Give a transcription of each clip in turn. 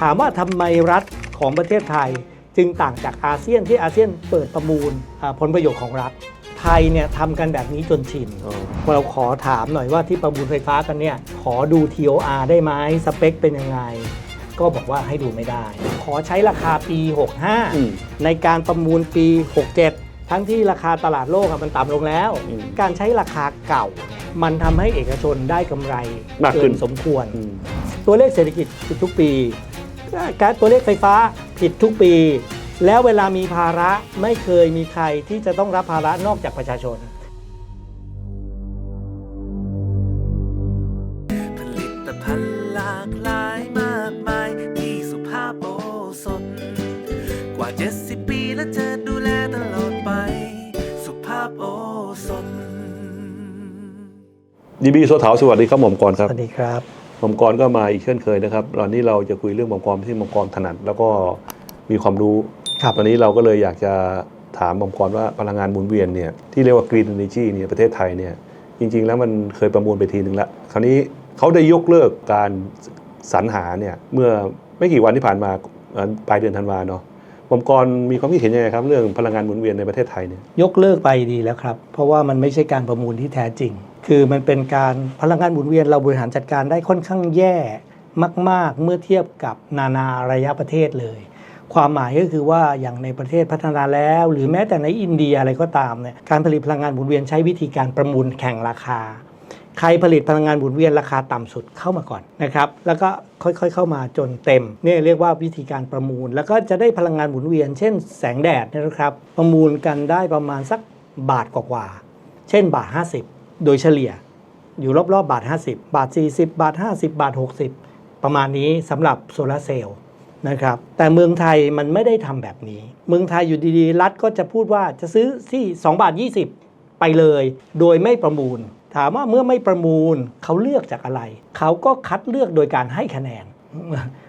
ถามว่าทำไมรัฐของประเทศไทย จึงต่างจากอาเซียนที่อาเซียนเปิดประมูลอ่าผลประโยชน์ของรัฐ ไทยเนี่ยทำกันแบบนี้จนชินอ๋อเราขอถามหน่อยว่าที่ประมูลไฟฟ้ากันเนี่ยขอดู TOR ได้ไหมสเปคเป็นยังไงก็บอกว่าให้ดูไม่ได้ ขอใช้ราคาปีอืม65 ในการประมูลปี 67 ทั้งที่ราคาตลาดโลกอะมันต่ำลงแล้วอืมการใช้ราคาเก่า มันทำให้เอกชนได้กำไรมากขึ้นเสมควรอืมตัวเลขเศรษฐกิจผิดทุกปี การตัวเลขไฟฟ้าผิดทุกปี แล้วเวลามีภาระไม่เคยมีใครที่จะต้องรับภาระนอกจากประชาชนผลิตภัณฑ์หลากหลายมากมายที่สุภาพโอสถกว่า 70 ปีและจะดูแลตลอดไป สุภาพโอสถดีบีโซเถาสวัสดีครับหม่อมกรคสรับวัสดีครับห ม่อมกรก็มาอีกเช่นเคยนะครับ ตอนนี้เราจะคุยเรื่องหม่อมกรที่หม่อมกรถนัด แล้วก็มีความรู้ครับตอนนี้เราก็เลยอยากจะถามหม่อมกรว่าพลังงานหมุนเวียนเนี่ยที่เรียกว่า Green Energy เนี่ยประเทศไทยเนี่ยจริง ๆ แล้วมันเคยประมูลไปทีหนึ่งละคราวนี้เขาได้ยกเลิกการสรรหาเนี่ยเมื่อไม่กี่วันที่ผ่านมาเอ่อปลายเดือนธันวาเนาะหม่อมกรมีความคิดเห็นยังไงครับเรื่องพลังงานหมุนเวียนในประเทศไทยเนี่ยยกเลิกไปดีแล้วครับ เพราะว่ามันไม่ใช่การประมูลที่แท้จริง คือมันเป็นการพลังงานหมุนเวียนเราบริหารจัดการได้ค่อนข้างแย่มาก ๆ เมื่อเทียบกับนานาระยะประเทศเลย ความหมายก็คือว่าอย่างในประเทศพัฒนาแล้ว หรือแม้แต่ในอินเดียอะไรก็ตามเนี่ยการผลิตพลังงานหมุนเวียนใช้วิธีการประมูลแข่งราคา ใครผลิตพลังงานหมุนเวียนราคาต่ำสุดเข้ามาก่อนนะครับแล้วก็ค่อยๆ เข้ามาจนเต็มเนี่ยเรียกว่าวิธีการประมูล แล้วก็จะได้พลังงานหมุนเวียน เช่น แสงแดดนยนะครับ ประมูลกันได้ประมาณสักบาทกว่าๆเช่นบาท 50 โดยเฉลี่ยอยู่รอบๆบบาท 50 บาท 40 บาท 50 บาท 60 ประมาณนี้สำหรับโซลาร์เซลล์นะครับแต่เมืองไทยมันไม่ได้ทำแบบนี้ เมืองไทยอยู่ดีๆ รัฐก็จะพูดว่าจะซื้อที่2บาท 20 ไปเลย โดยไม่ประมูล ถามว่าเมื่อไม่ประมูลเขาเลือกจากอะไร เขาก็คัดเลือกโดยการให้คะแนน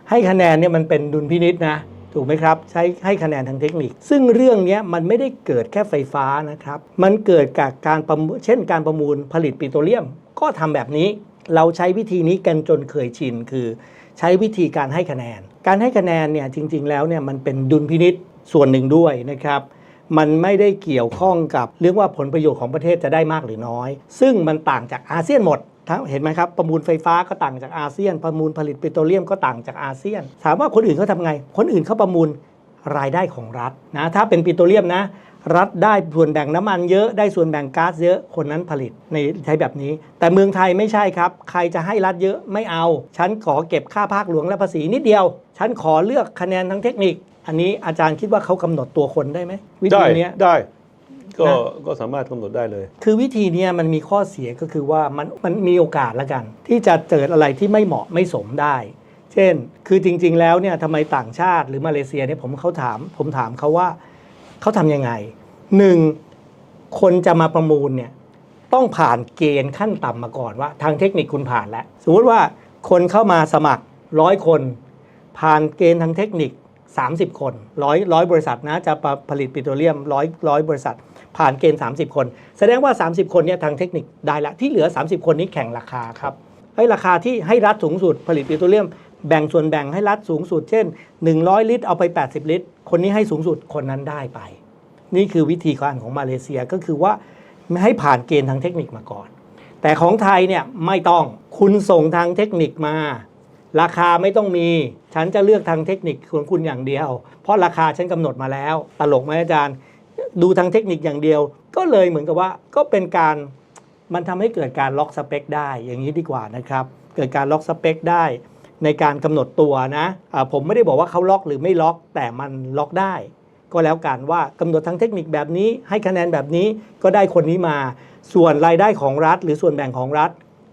ให้คะแนนเนี่ยมันเป็นดุลพินิษนะ ถูกไหมครับ ใช้ให้คะแนนทางเทคนิค ซึ่งเรื่องนี้มันไม่ได้เกิดแค่ไฟฟ้านะครับ มันเกิดจากการประมูลเช่นการประมูลผลิตปิโตรเลียม ก็ทำแบบนี้ เราใช้วิธีนี้กันจนเคยชิน คือใช้วิธีการให้คะแนน การให้คะแนนเนี่ยจริง ๆ แล้วเนี่ยมันเป็นดุลพินิษส่วนหนึ่งด้วยนะครับมันไม่ได้เกี่ยวข้องกับเรื่องว่าผลประโยชน์ของประเทศจะได้มากหรือน้อย ซึ่งมันต่างจากอาเซียนหมด เห็นไหมครับประมูลไฟฟ้าก็ต่างจากอาเซียน ประมูลผลิตปิโตรเลียมก็ต่างจากอาเซียน ถามว่าคนอื่นเขาทำไง คนอื่นเขาประมูลรายได้ของรัฐนะถ้าเป็นปิโตรเลียมนะ รัฐได้ส่วนแบ่งน้ำมันเยอะได้ส่วนแบ่งก๊าซเยอะคนนั้นผลิตในใช้แบบนี้ แต่เมืองไทยไม่ใช่ครับ ใครจะให้รัฐเยอะไม่เอา ฉันขอเก็บค่าภาคหลวงและภาษีนิดเดียว ฉันขอเลือกคะแนนทางเทคนิค อันนี้อาจารย์คิดว่าเขากำหนดตัวคนได้ไหมวิธีนี้ได้ ก็นะก็สามารถกำหนดได้เลย คือวิธีเนี้ยมันมีข้อเสียก็คือว่ามันมันมีโอกาสละกัน ที่จะเกิดอะไรที่ไม่เหมาะไม่สมได้ เช่น คือจริง ๆ แล้วเนี่ยทำไมต่างชาติหรือมาเลเซียเนี่ยผมเขาถาม ผมถามเขาว่าเขาทำยังไงหนึ่งคนจะมาประมูลเนี่ยต้องผ่านเกณฑ์ขั้นต่ำมาก่อนว่า ทางเทคนิคคุณผ่านแล้ว สมมติว่าคนเข้ามาสมัครร้อยคน ผ่านเกณฑ์ทางเทคนิค 30 คนร้อยร้อยบริษัทนะจะผลิตปิโตรเลียมร้อยร้อยบริษัท ผ่านเกณฑ์ 30 คน แสดงว่า 30 คนเนี่ยทางเทคนิคได้ละที่เหลือ 30 คนนี้แข่งราคาครับให้ราคาที่ให้รัฐสูงสุดผลิตปิโตรเลียมแบ่งส่วนแบ่งให้รัฐสูงสุด เช่น 100 ลิตรเอาไป 80 ลิตร คนนี้ให้สูงสุดคนนั้นได้ไป นี่คือวิธีการของมาเลเซียก็คือว่าไม่ให้ผ่านเกณฑ์ทางเทคนิคมาก่อน แต่ของไทยเนี่ยไม่ต้องคุณส่งทางเทคนิคมา ราคาไม่ต้องมี ฉันจะเลือกทางเทคนิคของคุณอย่างเดียว เพราะราคาฉันกำหนดมาแล้ว ตลกไหมอาจารย์ ดูทางเทคนิคอย่างเดียว ก็เลยเหมือนกับว่าก็เป็นการมันทำให้เกิดการล็อกสเปคได้อย่างนี้ดีกว่านะครับ เกิดการล็อกสเปคได้ในการกำหนดตัวนะอ่าผมไม่ได้บอกว่าเขาล็อกหรือไม่ล็อกแต่มันล็อกได้ ก็แล้วกันว่ากำหนดทางเทคนิคแบบนี้ ให้คะแนนแบบนี้ก็ได้คนนี้มา ส่วนรายได้ของรัฐ หรือส่วนแบ่งของรัฐ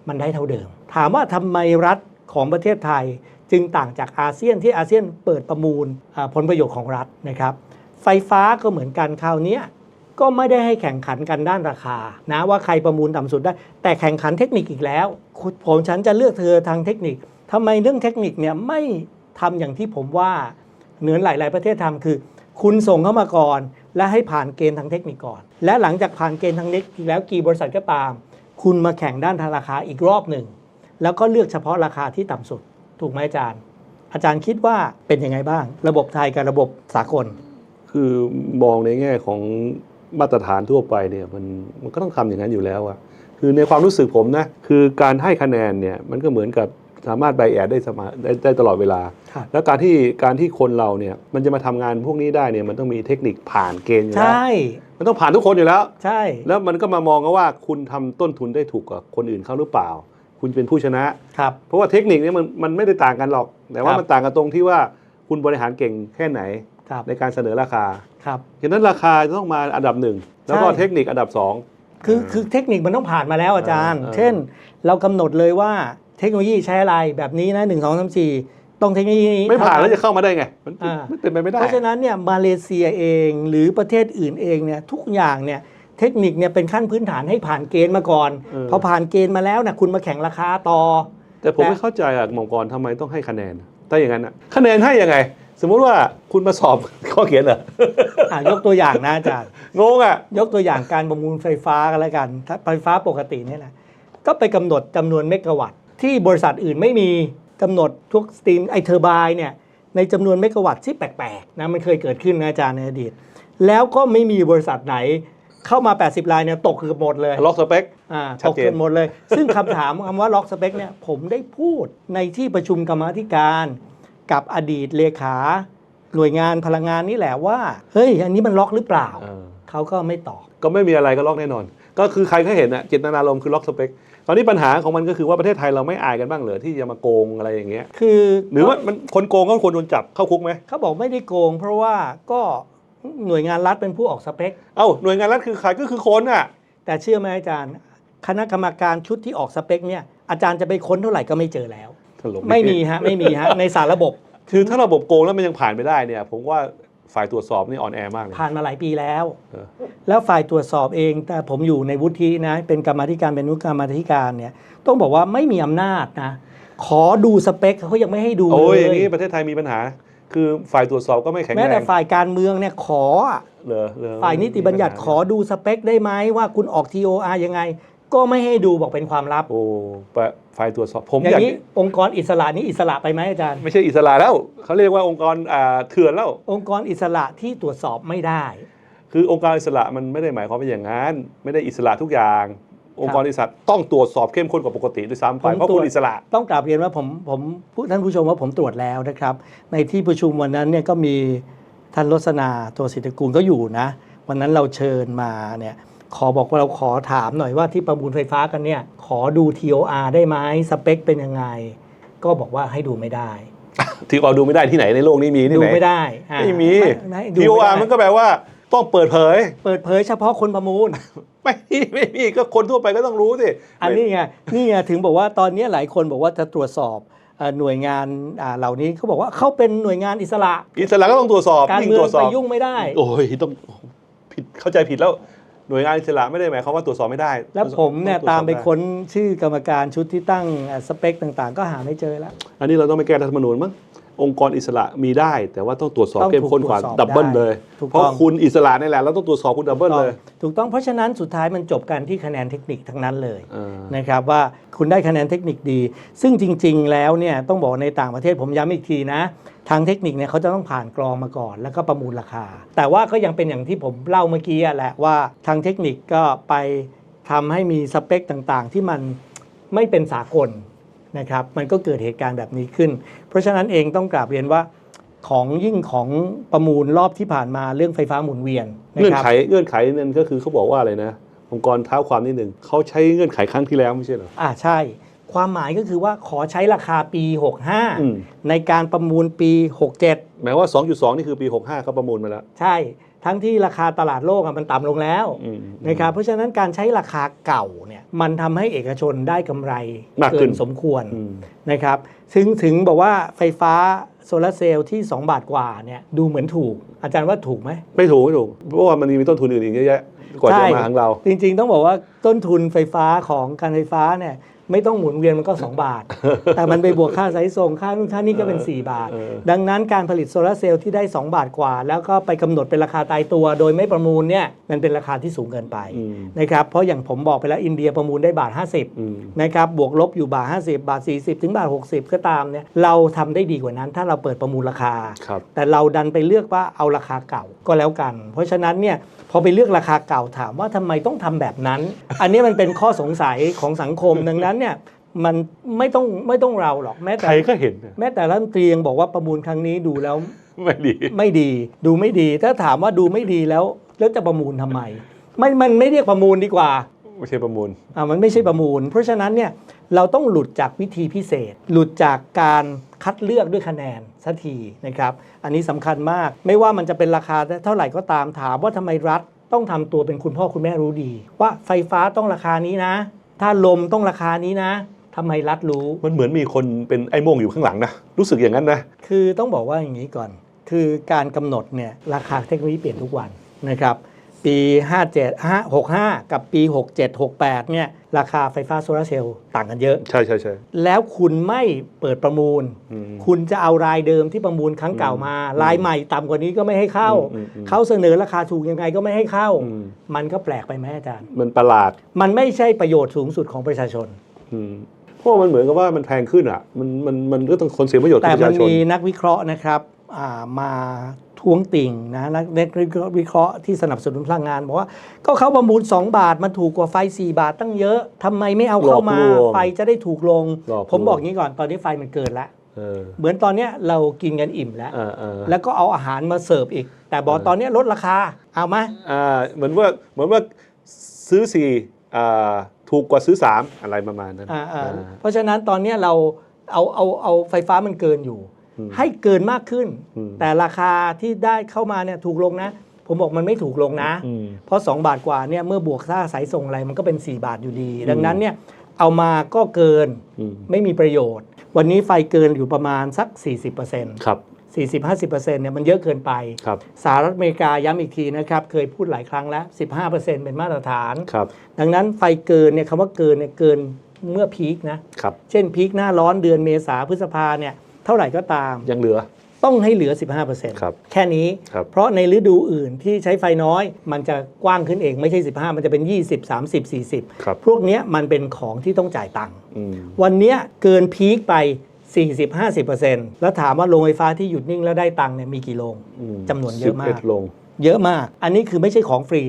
มันได้เท่าเดิม ถามว่าทำไมรัฐของประเทศไทย จึงต่างจากอาเซียนที่อาเซียนเปิดประมูลผลประโยชน์ของรัฐนะครับ ไฟฟ้าก็เหมือนกันคราวนี้ก็ไม่ได้ให้แข่งขันกันด้านราคา นะว่าใครประมูลต่ำสุดได้ แต่แข่งขันเทคนิคอีกแล้วผมฉันจะเลือกเธอทางเทคนิคทำไมเรื่องเทคนิคเนี่ยไม่ทำอย่างที่ผมว่าเหนือหลาย ๆ ประเทศทำคือ คุณส่งเข้ามาก่อน และให้ผ่านเกณฑ์ทางเทคนิคก่อน และหลังจากผ่านเกณฑ์ทางเทคนิคแล้วกี่บริษัทก็ตาม คุณมาแข่งด้านทางราคาอีกรอบหนึ่งแล้วก็เลือกเฉพาะราคาที่ต่ำสุด ถูกไหมอาจารย์ อาจารย์คิดว่าเป็นยังไงบ้าง ระบบไทยกับระบบสากล คือมองในแง่ของมาตรฐานทั่วไปเนี่ยมันมันก็ต้องทำอย่างนั้นอยู่แล้วอะคือในความรู้สึกผมนะคือการให้คะแนนเนี่ยมันก็เหมือนกับสามารถไบแอดได้สมาได้ได้ตลอดเวลาครับแล้วการที่การที่คนเราเนี่ยมันจะมาทำงานพวกนี้ได้เนี่ยมันต้องมีเทคนิคผ่านเกณฑ์อยู่ใชแล้ว่มันต้องผ่านทุกคนอยู่แล้ว ใช่ แล้วมันก็มามองกันว่าคุณทำต้นทุนได้ถูกกว่าคนอื่นเขาหรือเปล่า คุณเป็นผู้ชนะ ครับ เพราะว่าเทคนิคเนี่ยมันมันไม่ได้ต่างกันหรอก แต่ว่าครับมันต่างกันตรงที่ว่าคุณบริหารเก่งแค่ไหนครับ ในการเสนอราคาครับฉะนั้นราคาจะต้องมาอันดับหนึ่งแล้วก็ใช่เทคนิคอันดับสองคือคือเทคนิคมันต้องผ่านมาแล้วอาจารย์เออเช่น เรากำหนดเลยว่าเทคโนโลยีใช้อะไรแบบนี้นะหนึ่งสองสามสี่ต้องเทคโนโลยีนี้ไม่ผ่านแล้วเท่จะเข้ามาได้ไงมันอ่ามันเป็นไปไม่ได้ เพราะฉะนั้นเนี่ยมาเลเซียเองหรือประเทศอื่นเองเนี่ยทุกอย่างเนี่ยเทคนิคเนี่ยเป็นขั้นพื้นฐานให้ผ่านเกณฑ์มาก่อนเออพอผ่านเกณฑ์มาแล้วนะคุณมาแข่งราคาต่อ แต่ผมแต่ไม่เข้าใจอะหมองกรทำไมต้องให้คะแนนถ้าอย่างนั้นอะคะแนนให้ยังไง สมมุติว่าคุณมาสอบข้อเขียนเหรออะยกตัวอย่างนะอาจารย์ งงอะ ยกตัวอย่างการประมูลไฟฟ้ากันแล้วกันถ้าไฟฟ้าปกติเนี่ยนะก็ไปกำหนดจำนวนเมกะวัตต์ที่บริษัทอื่นไม่มีกำหนดทุกสตรีมไอเทอร์ไบน์เนี่ยในจำนวนเมกะวัตต์ที่แปลกๆนะมันเคยเกิดขึ้นนะอาจารย์ในอดีต แล้วก็ไม่มีบริษัทไหนเข้ามา 80 รายเนี่ยตกเกือบหมดเลย ล็อกสเปค อ่าชัตดกเจน เกือบหมดเลย ซึ่งคำถามคำว่าล็อกสเปคเนี่ยผมได้พูดในที่ประชุมกรรมาธิการ กับอดีตเลขาหน่วยงานพลังงานนี่แหละว่า เฮ้ย อันนี้มันล็อกหรือเปล่า เออ เขาก็ไม่ตอบ ก็ไม่มีอะไรก็ล็อกแน่นอน ก็คือใครก็เห็นอะเจตนารมณ์คือล็อกสเปคตอนนี้ปัญหาของมันก็คือว่าประเทศไทยเราไม่อายกันบ้างเหรอที่จะมาโกงอะไรอย่างเงี้ย คือหรือว่ามันคนโกงก็ควรโดนจับเข้าคุกไหมเขาบอกไม่ได้โกง เพราะว่าก็หน่วยงานรัฐเป็นผู้ออกสเปค เอ้าหน่วยงานรัฐคือใครก็คือคนอะ แต่เชื่อไหมอาจารย์ คณะกรรมการชุดที่ออกสเปคเนี่ยอาจารย์จะไปค้นเท่าไหร่ก็ไม่เจอแล้ว ตลกไม่มีฮะไม่มีฮะในสารระบบ คือถ้าระบบโกงแล้วมันยังผ่านไม่ได้เนี่ย ผมว่าฝ่ายตรวจสอบนี่อ่อนแอมากเลย ผ่านมาหลายปีแล้ว เออ แล้วฝ่ายตรวจสอบเอง แต่ผมอยู่ในวุฒินะ เป็นกรรมาธิการเป็นวุฒิกรรมาธิการเนี่ย ต้องบอกว่าไม่มีอำนาจนะ ขอดูสเปคเขายังไม่ให้ดูโอ้ยเลอย่างยนี้ประเทศไทยมีปัญหา คือฝ่ายตรวจสอบก็ไม่แข็งแม้แรแต่งฝ่ายการเมืองเนี่ยขออะเหรอเหรอฝ่ายนิติบัญญัติขอดูสเปคได้ไหมว่าคุณออก TOR ยังไง ก็ไม่ให้ดูบอกเป็นความลับ โอ้ปะ ฝ่ายตรวจสอบผมอย่าอยากงนี้องค์กรอิสระนี่อิสระไปไหมอาจารย์ ไม่ใช่อิสระแล้วเขาเรียกว่าองค์กรอ่าเถื่อนแล้ว องค์กรอิสระที่ตรวจสอบไม่ได้ คือองค์การอิสระมันไม่ได้หมายความว่าอย่างนั้น ไม่ได้อิสระทุกอย่าง องค์กรอิสระต้องตรวจสอบเข้มข้นกว่าปกติด้วยซ้ำไปผมเพราะตรวคุจณอิสระ ต้องกราบเรียนว่าผมผมผู้ท่านผู้ชมว่าผมตรวจแล้วนะครับ ในที่ประชุมวันนั้นเนี่ยก็มีท่านรสนาตัวสิทธิกูลก็อยู่นะ วันนั้นเราเชิญมาเนี่ย ขอบอกว่าเราขอถามหน่อยว่าที่ประมูลไฟฟ้ากันเนี่ย ขอดู TOR ได้ไหมสเปคเป็นยังไง ก็บอกว่าให้ดูไม่ได้ ที่เราดูไม่ได้ที่ไหนในโลกนี้มีที่ดูไหนไม่ได้อ่าไม่มีไไทีดูโอไม่อาได้ร์มันก็แปลว่าต้องเปิดเผย เปิดเผยเฉพาะคนประมูล ไม่มีไม่มีก็คนทั่วไปก็ต้องรู้สิอันนี้ไงนี่ไงถึงบอกว่าตอนนี้หลายคนบอกว่าจะตรวจสอบเอ่อหน่วยงานอ่าเหล่านี้เขาบอกว่าเขาเป็นหน่วยงานอิสระ อิสระก็ต้องตรวจสอบการยิ่งเมืตอรงวจสไปอบยุ่งไม่ได้ โอ้ยต้องผิดเข้าใจผิดแล้ว หน่วยงานอิสระไม่ได้หมายความว่าตรวจสอบไม่ได้ แล้วผมเนี่ยองรวจสตาอบมไปด้ค้นชื่อกรรมการชุดที่ตั้งเอ่อสเปคต่างๆ ก็หาไม่เจอแล้ว อันนี้เราต้องไปแก้รัฐธรรมนูญมั้งองค์กรอิสระมีได้ แต่ว่าต้องตรวจสอบต้องเข้มข้นกว่าถูกตรวจสอบดับเบิลได้เลยถูกเพราะต้องคุณอิสระนี่แหละเราต้องตรวจสอบคุณดับเบิลเลย ถูกต้องเพราะฉะนั้นสุดท้ายมันจบกันที่คะแนนเทคนิคทั้งนั้นเลยเออนะครับว่าคุณได้คะแนนเทคนิคดี ซึ่งจริง ๆ แล้วเนี่ยต้องบอกในต่างประเทศผมย้ำอีกทีนะ ทางเทคนิคเนี่ยเขาจะต้องผ่านกรองมาก่อน แล้วก็ประมูลราคา แต่ว่าก็ยังเป็นอย่างที่ผมเล่าเมื่อกี้อะแหละว่าทางเทคนิคก็ไปทำให้มีสเปคต่างๆ ที่มันไม่เป็นสากลนะครับมันก็เกิดเหตุการณ์แบบนี้ขึ้น เพราะฉะนั้นเองต้องกราบเรียนว่าของยิ่งของประมูลรอบที่ผ่านมาเรื่องไฟฟ้าหมุนเวียนนะเงื่อนครับไขเงื่อนไขนั่นก็คือเขาบอกว่าอะไรนะองค์กรเท้าความนิดหนึ่งเขาใช้เงื่อนไขครั้งที่แล้วไม่ใช่เหรออ่าใช่ ความหมายก็คือว่าขอใช้ราคาปี อืม 65 ในการประมูลปี 67 หมายว่า 2.2 นี่คือปี 65เขาประมูลมาแล้ว ใช่ ทั้งที่ราคาตลาดโลกอะมันต่ำลงแล้วอืมนะครับเพราะฉะนั้นการใช้ราคาเก่าเนี่ยมันทำให้เอกชนได้กำไรมากขึ้เกินนสมควร อืม นะครับถึงถึงบอกว่าไฟฟ้าโซลาร์เซลล์ที่ 2 บาทกว่าเนี่ยดูเหมือนถูก อาจารย์ว่าถูกไหมไม่ถูกไม่ถูก เพราะว่ามันมีต้นทุนอื่นอีกเยอะแยะกว่าจะมาของเรา จริงๆ ต้องบอกว่าต้นทุนไฟฟ้าของการไฟฟ้าเนี่ย ไม่ต้องหมุนเวียนมันก็ 2 บาท แต่มันไปบวกค่าสายส่งค่านู่นค่านี่ก็เป็น 4 บาทเออดังนั้นการผลิตโซลาร์เซลล์ที่ได้ 2 บาทกว่า แล้วก็ไปกำหนดเป็นราคาตายตัว โดยไม่ประมูลเนี่ยมันเป็นราคาที่สูงเกินไปอืมนะครับเพราะอย่างผมบอกไปแล้วอินเดียประมูลได้บาท 50อืมนะครับบวกลบอยู่บาท 50 บาท 40 ถึงบาท 60 ก็ตามเนี่ยเราทำได้ดีกว่านั้น ถ้าเราเปิดประมูลราคาครับแต่เราดันไปเลือกว่าเอาราคาเก่าก็แล้วกัน เพราะฉะนั้นเนี่ยพอไปเลือกราคาเก่าถามว่าทำไมต้องทำแบบนั้น อันนี้มันเป็นข้อสงสัยของสังคมดังนั้นเนี่ยมันไม่ต้องไม่ต้องเราหรอกแม้แต่ใครก็เห็นนะแม้แต่รัฐมนตรียังบอกว่าประมูลครั้งนี้ดูแล้วไม่ดีไม่ดี ดูไม่ดี ถ้าถามว่าดูไม่ดีแล้ว แล้วจะประมูลทำไมไม่มันไม่เรียกประมูลดีกว่าไม่ใช่ประมูลอ่ามันไม่ใช่ประมูล เพราะฉะนั้นเนี่ยเราต้องหลุดจากวิธีพิเศษ หลุดจากการคัดเลือกด้วยคะแนนสักทีนะครับอันนี้สำคัญมากไม่ว่ามันจะเป็นราคาเท่าไหร่ก็ตามถามว่าทำไมรัฐต้องทำตัวเป็นคุณพ่อคุณแม่รู้ดี ว่าไฟฟ้าต้องราคานี้นะ ถ้าลมต้องราคานี้นะทำไมรัฐรู้ มันเหมือนมีคนเป็นไอ้โม่งอยู่ข้างหลังนะ รู้สึกอย่างนั้นนะ คือต้องบอกว่าอย่างนี้ก่อน คือการกำหนดเนี่ยราคาเทคโนโลยีเปลี่ยนทุกวันนะครับ ปี 57 5 65 กับปี 67 68 เนี่ย ราคาไฟฟ้าโซลาร์เซลล์ต่างกันเยอะ ใช่ใช่ใช่แล้วคุณไม่เปิดประมูลอืมคุณจะเอารายเดิมที่ประมูลครั้งเก่ามา รายใหม่ต่ำกว่านี้ก็ไม่ให้เข้าอืมอืมเขาเสนอราคาถูกยังไงก็ไม่ให้เข้าอืมมันก็แปลกไปไหมอาจารย์ มันประหลาด มันไม่ใช่ประโยชน์สูงสุดของประชาชนอืมเพราะว่ามันเหมือนกับว่ามันแพงขึ้นอะ มันมันมันก็ต้องคนเสียประโยชน์แต่กับประมันชาชนมีนักวิเคราะห์นะครับอ่ามา ท้วงติ่งนะนักนักวิเคราะห์ที่สนับสนุนพลังงานบอกว่า ก็เขาประมูล 2 บาทมันถูกกว่าไฟ 4 บาทตั้งเยอะทำไมไม่เอาเข้ามาหลอกลวงไฟจะได้ถูกลงหลอกลวงผมบอกงี้ก่อนตอนนี้ไฟมันเกินแล้วเออเหมือนตอนเนี้ยเรากินกันอิ่มแล้วเออเออแล้วก็เอาอาหารมาเสิร์ฟอีก แต่บอกเออตอนเนี้ยลดราคาเอาไหมอ่าเหมือนว่าเหมือนว่าซื้อสี่อ่าถูกกว่าซื้อสามอะไรประมาณนั้นอ่าอ่าอ่าเพราะฉะนั้นตอนเนี้ยเราเอาเอาเอาไฟฟ้ามันเกินอยู่อืม ให้เกินมากขึ้นอืมแต่ราคาที่ได้เข้ามาเนี่ยถูกลงนะ ผมบอกมันไม่ถูกลงนะอืมเพราะ 2 บาทกว่าเนี่ยเมื่อบวกค่าสายส่งอะไรมันก็เป็น 4 บาทอยู่ดีอืมดังนั้นเนี่ยเอามาก็เกินอืมไม่มีประโยชน์ วันนี้ไฟเกินอยู่ประมาณสัก 40%ครับ40-50%เนี่ยมันเยอะเกินไปครับสหรัฐอเมริกาย้ำอีกทีนะครับ เคยพูดหลายครั้งแล้ว 15%เป็นมาตรฐานครับดังนั้นไฟเกินเนี่ยคำว่าเกินเนี่ยเกินเมื่อพีคนะครับเช่นพีคหน้าร้อนเดือนเมษาพฤษภาเนี่ย เท่าไหร่ก็ตาม ยังเหลือ ต้องให้เหลือ 15%ครับแค่นี้ ครับเพราะในฤดูอื่นที่ใช้ไฟน้อยมันจะกว้างขึ้นเองไม่ใช่ 15 มันจะเป็น 20 30 40 ครับ พวกเนี้ยมันเป็นของที่ต้องจ่ายตังค์ อืม วันเนี้ยเกินพีคไป 40-50%แล้วถามว่าโรงไฟฟ้าที่หยุดนิ่งแล้วได้ตังค์เนี่ยมีกี่โรงอืมจำนวนเยอะมากสิบดลง เยอะมาก อันนี้คือไม่ใช่ของฟรี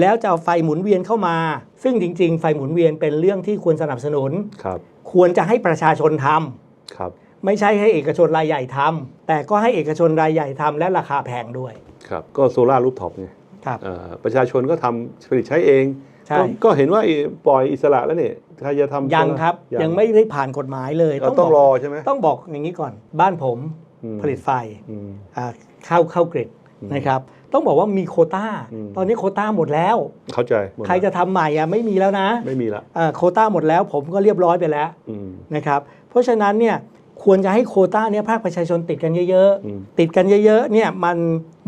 แล้วจะเอาไฟหมุนเวียนเข้ามา ซึ่งจริง ๆ ไฟหมุนเวียนเป็นเรื่องที่ควรสนับสนุน ครับ ควรจะให้ประชาชนทำ ครับ ไม่ใช่ให้เอกชนรายใหญ่ทำแต่ก็ให้เอกชนรายใหญ่ทำและราคาแพงด้วย ครับ ก็โซลารูฟท็อปไงครับเอ่อประชาชนก็ทำผลิตใช้เองใช่ก็ก็เห็นว่าปล่อยอิสระแล้วเนี่ยใครจะทำยังครับ ยังยังไม่ได้ผ่านกฎหมายเลยเราต้องบกรอใช่ไหมต้องบอกอย่างนี้ก่อน บ้านผมอืมผลิตไฟอืมอ่าเข้าเข้ากริดอืมนะครับต้องบอกว่ามีโควต้าอืมตอนนี้โควต้าหมดแล้ว เข้าใจหมดใครจะทำใหม่อะไม่มีแล้วนะ ไม่มีละอ่าโควต้าหมดแล้วผมก็เรียบร้อยไปแล้วอืมนะครับ เพราะฉะนั้นเนี่ย ควรจะให้โควต้าเนี้ยภาคประชาชนติดกันเยอะอืมๆติดกันเยอะๆเนี่ยมัน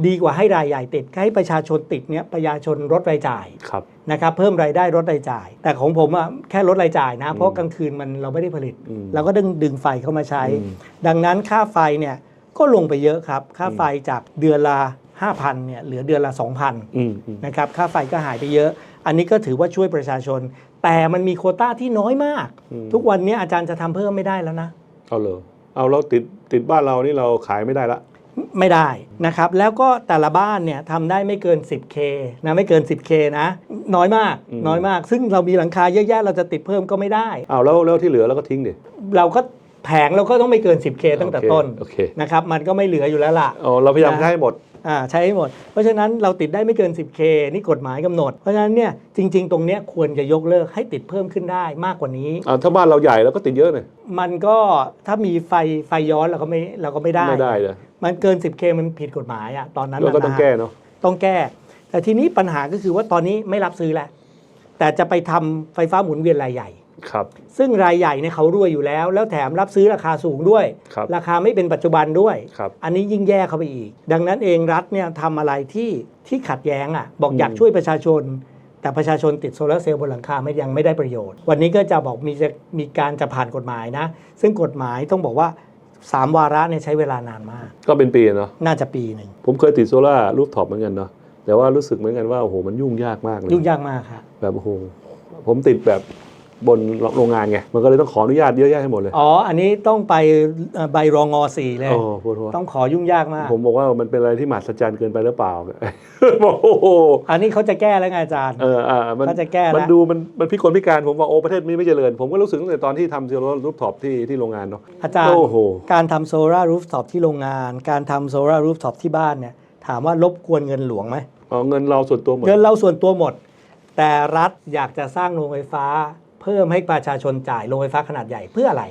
ดีกว่าให้รายใหญ่ติดให้ประชาชนติดเนี่ยประชาชนลดรายจ่ายครับนะครับเพิ่มรายได้ลดรายจ่าย แต่ของผมอะแค่ลดรายจ่ายนะ เพราะกลางคืนมันเราไม่ได้ผลิตอืมเราก็ดึงดึงไฟเข้ามาใช้อืมดังนั้นค่าไฟเนี่ยก็ลงไปเยอะครับ ค่าไฟจากเดือนละ5,000เนี่ยเหลือเดือนละ 2,000อืมอืมนะครับค่าไฟก็หายไปเยอะ อันนี้ก็ถือว่าช่วยประชาชน แต่มันมีโควต้าที่น้อยมากอืมทุกวันนี้อาจารย์จะทำเพิ่มไม่ได้แล้วนะ เอาเลยเอาเราติดติดบ้านเรานี่เราขายไม่ได้ละ ไม่ได้นะครับ แล้วก็แต่ละบ้านเนี่ยทำได้ไม่เกิน 10K นะไม่เกิน 10K นะ น้อยมากอืม น้อยมาก ซึ่งเรามีหลังคาเยอะแยะเราจะติดเพิ่มก็ไม่ได้ เอาแล้วแล้วที่เหลือเราก็ทิ้งดิเราก็แผงเราก็ต้องไม่เกิน 10K ตั้งแต่โอเคต้นโอเคนะครับมันก็ไม่เหลืออยู่แล้วล่ะอ๋อเราพยายามนะ ใช้ให้หมด อ่าใช้ให้หมด เพราะฉะนั้นเราติดได้ไม่เกิน 10K นี่กฎหมายกำหนด เพราะฉะนั้นเนี่ยจริง ๆ ตรงเนี้ยควรจะยกเลิกให้ติดเพิ่มขึ้นได้มากกว่านี้อ่าถ้าบ้านเราใหญ่เราก็ติดเยอะหน่อยมันก็ถ้ามีไฟไฟย้อนเราก็ไม่เราก็ไม่ได้ไม่ได้เลยมันเกิน 10K มันผิดกฎหมายอะตอนนั้นเราก็น่ะต้องนะแก้เนาะต้องแก้ แต่ทีนี้ปัญหาก็คือว่าตอนนี้ไม่รับซื้อแล้วแต่จะไปทำไฟฟ้าหมุนเวียนรายใหญ่ ครับ ซึ่งรายใหญ่เนี่ยเขารวยอยู่แล้ว แล้วแถมรับซื้อราคาสูงด้วยครับราคาไม่เป็นปัจจุบันด้วยครับอันนี้ยิ่งแย่เข้าไปอีก ดังนั้นเองรัฐเนี่ยทำอะไรที่ที่ขัดแย้งอะ บอกอืมอยากช่วยประชาชน แต่ประชาชนติดโซลาร์เซลล์บนหลังคาไม่ยังไม่ได้ประโยชน์ วันนี้ก็จะบอกมีจะมีการจะผ่านกฎหมายนะ ซึ่งกฎหมายต้องบอกว่า3วาระเนี่ยใช้เวลานานมาก ก็เป็นปีเนาะน่าจะปีหนึ่งผมเคยติดโซล่าร์รูฟท็อปเหมือนกันเนาะแต่ว่ารู้สึกเหมือนกันว่าโอ้โหมันยุ่งยากมากเลยยุ่งยากมากค่ะแบบโอ้โหผมติดแบบ บนโรงงานไง มันก็เลยต้องขออนุญาตเยอะแยะให้หมดเลย อ๋อ อันนี้ต้องไปเอ่อใบรองอสี่เลย โอ้ปวดหัวต้องขอยุ่งยากมาก ผมบอกว่ามันเป็นอะไรที่มหัศจรรย์เกินไปหรือเปล่าบอกโอ้โหอันนี้เขาจะแก้แล้วไงอาจารย์ เอออ่ามันเขาจะแก้แล้วมันดูมันมันพิกลพิการผมว่าโอ้ประเทศนี้ไม่เจริญ ผมก็รู้สึกตั้งแต่ตอนที่ทำซีโร่รูฟท็อปที่ที่โรงงานเนาะ อาจารย์ โอ้โห การทำโซลาร์รูฟท็อปที่โรงงาน การทำโซลาร์รูฟท็อปที่บ้านเนี่ยถามว่ารบกวนเงินหลวงไหมเอาเงินเราส่วนตัวหมด เงินเราส่วนตัวหมด แต่รัฐอยากจะสร้างโรงไฟฟ้า เพิ่มให้ประชาชนจ่ายโรงไฟฟ้าขนาดใหญ่เพื่ออะไร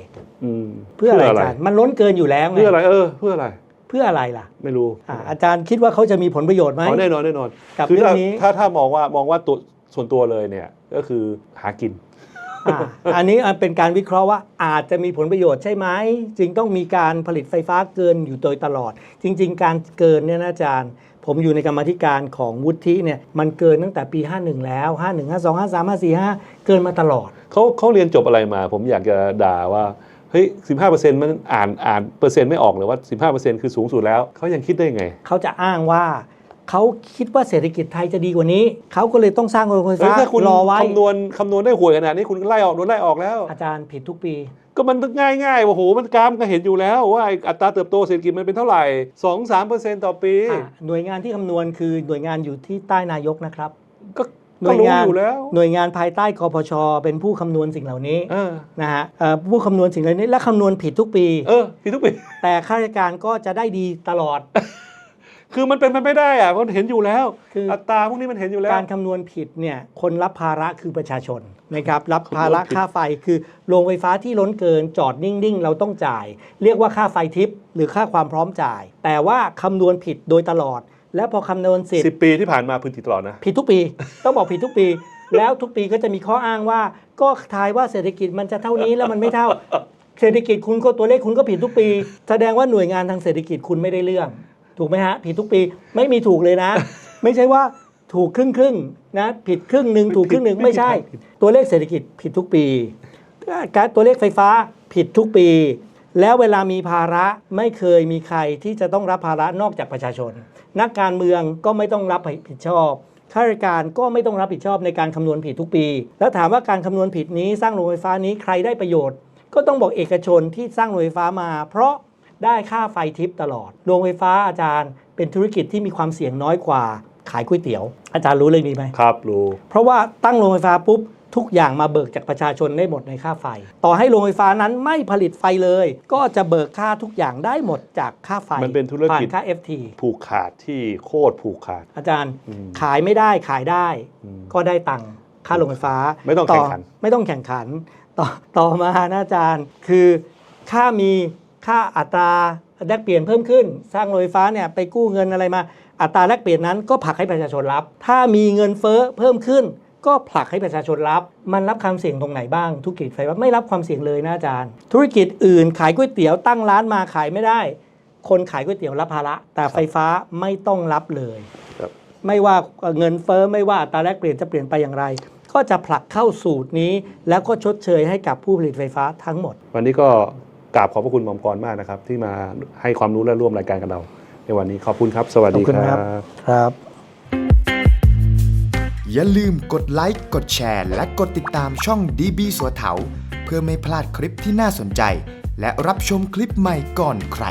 อืมเพื่ออะไรอาจารย์มันล้นเกินอยู่แล้วไงเพื่ออะไรเออ เพื่ออะไร เพื่ออะไรล่ะ ไม่รู้อ่าอาจารย์คิดว่าเขาจะมีผลประโยชน์ไหมอ๋อแน่นอนแน่นอนกับคือเรื่อถ้างนี้ถ้าถ้ามองว่ามองว่าตัวส่วนตัวเลยเนี่ยก็คือหากินอ่าอันนี้เป็นการวิเคราะห์ว่าอาจจะมีผลประโยชน์ใช่ไหมจึงต้องมีการผลิตไฟฟ้าเกินอยู่โดยตลอด จริง ๆ การเกินเนี่ยนะอาจารย์ ผมอยู่ในกรรมาธิการของวุฒิเนี่ยมันเกินตั้งแต่ปี 51 แล้ว 51 52 53 54 5 เกินมาตลอด เขาเขาเรียนจบอะไรมา ผมอยากจะด่าว่าเฮ้ยสิบห้าเปอร์เซ็นต์มันอ่านอ่านเปอร์เซ็นต์ไม่ออกเลยว่าสิบห้าเปอร์เซ็นต์คือสูงสุดแล้วเขายังคิดได้ไง เขาจะอ้างว่าเขาคิดว่าเศรษฐกิจไทยจะดีกว่านี้ เขาก็เลยต้องสร้างโรงไฟเฮ้ยฟ้าถ้าคุณรอไว้คำนวณคำนวณได้ห่วยขนาดนี้คุณไล่ออกโดนไล่ออกแล้ว อาจารย์ผิดทุกปี ก็มันง่ายง่ายๆโอ้โหมันกรามก็เห็นอยู่แล้วว่าไอ้อัตราเติบโตเศรษฐกิจมันเป็นเท่าไหร่สองสามเปอร์เซ็นต์ต่อปีอะหน่วยงานที่คำนวณคือหน่วยงานอยู่ที่ใต้นายกนะครับ ก็หก็น่วยรู้งานอยู่แล้วหน่วยงานภายใต้กพช เป็นผู้คำนวณสิ่งเหล่านี้เออนะฮะเอ่อผู้คำนวณสิ่งเหล่านี้และคำนวณผิดทุกปีเออพี่ทุกปี แต่ข้าราชการก็จะได้ดีตลอด คือมันเป็นไปไม่ได้อะเพราะเห็นอยู่แล้วคืออัตราพวกนี้มันเห็นอยู่แล้วการคำนวณผิดเนี่ยคนรับภาระคือประชาชน นะครับรับคำนวณภาระผิดค่าไฟคือโรงไฟฟ้าที่ล้นเกินจอดนิ่งๆ เราต้องจ่าย เรียกว่าค่าไฟทิปหรือค่าความพร้อมจ่าย แต่ว่าคำนวณผิดโดยตลอด และพอคำนวณเสร็จสิบปีที่ผ่านมาพื้นที่ตลอดนะผิดทุกปี ต้องบอกผิดทุกปี แล้วทุกปีก็จะมีข้ออ้างว่า ก็ทายว่าเศรษฐกิจมันจะเท่านี้แล้วมันไม่เท่า เศรษฐกิจคุณก็ตัวเลขคุณก็ผิดทุกปี แสดงว่าหน่วยงานทางเศรษฐกิจคุณไม่ได้เรื่อง ถูกไหมฮะผิดทุกปีไม่มีถูกเลยนะ ไม่ใช่ว่า ถูกครึ่งครึ่งๆนะผิดครึ่งหนึ่งถูกครึ่งหนึ่งไม่ใช่ ตัวเลขเศรษฐกิจผิดทุกปี การตัวเลขไฟฟ้าผิดทุกปี แล้วเวลามีภาระไม่เคยมีใครที่จะต้องรับภาระนอกจากประชาชน นักการเมืองก็ไม่ต้องรับผิดชอบข้าราชการก็ไม่ต้องรับผิดชอบในการคำนวณผิดทุกปี แล้วถามว่าการคำนวณผิดนี้สร้างโรงไฟฟ้านี้ใครได้ประโยชน์ ก็ต้องบอกเอกชนที่สร้างโรงไฟฟ้ามา เพราะได้ค่าไฟทิปตลอด โรงไฟฟ้าอาจารย์ เป็นธุรกิจที่มีความเสี่ยงน้อยกว่า ขายก๋วยเตี๋ยว อาจารย์รู้เรื่องนี้ไหมครับรู้เพราะว่าตั้งโรงไฟฟ้าปุ๊บทุกอย่างมาเบิกจากประชาชนได้หมดในค่าไฟ ต่อให้โรงไฟฟ้านั้นไม่ผลิตไฟเลย ก็จะเบิกค่าทุกอย่างได้หมดจากค่าไฟมันเป็นธุรผ่ากิจนค่า FT ผูกขาดที่โคตรผูกขาด อาจารย์อืมขายไม่ได้ขายได้อืมก็ได้ตังค์ค่าโรงไฟฟ้า ไม่ต้องแข่งขัน ไม่ต้องแข่งขัน ต่อต่อมานะอาจารย์คือค่ามีค่าอัตราแลกเปลี่ยนเพิ่มขึ้น สร้างโรงไฟฟ้าเนี่ยไปกู้เงินอะไรมา อัตราแลกเปลี่ยนนั้นก็ผลักให้ประชาชนรับ ถ้ามีเงินเฟ้อเพิ่มขึ้น ก็ผลักให้ประชาชนรับ มันรับความเสี่ยงตรงไหนบ้าง ธุรกิจไฟฟ้าไม่รับความเสี่ยงเลยนะอาจารย์ ธุรกิจอื่นขายก๋วยเตี๋ยวตั้งร้านมาขายไม่ได้ คนขายก๋วยเตี๋ยวรับภาระ แต่ไฟฟ้าไม่ต้องรับเลยครับไม่ว่าเงินเฟ้อไม่ว่าอัตราแลกเปลี่ยนจะเปลี่ยนไปอย่างไร ก็จะผลักเข้าสูตรนี้ แล้วก็ชดเชยให้กับผู้ผลิตไฟฟ้าทั้งหมด วันนี้ก็กราบขอบพระคุณหมอมกรมากนะครับที่มาให้ความรู้และร่วมรายการกับเรา ในวันนี้ขอบคุณครับ สวัสดีขอบคุณคครัรับบครับ อย่าลืมกดไลค์กดแชร์ และกดติดตามช่อง DB สัวเถา เพื่อไม่พลาดคลิปที่น่าสนใจ และรับชมคลิปใหม่ก่อนใคร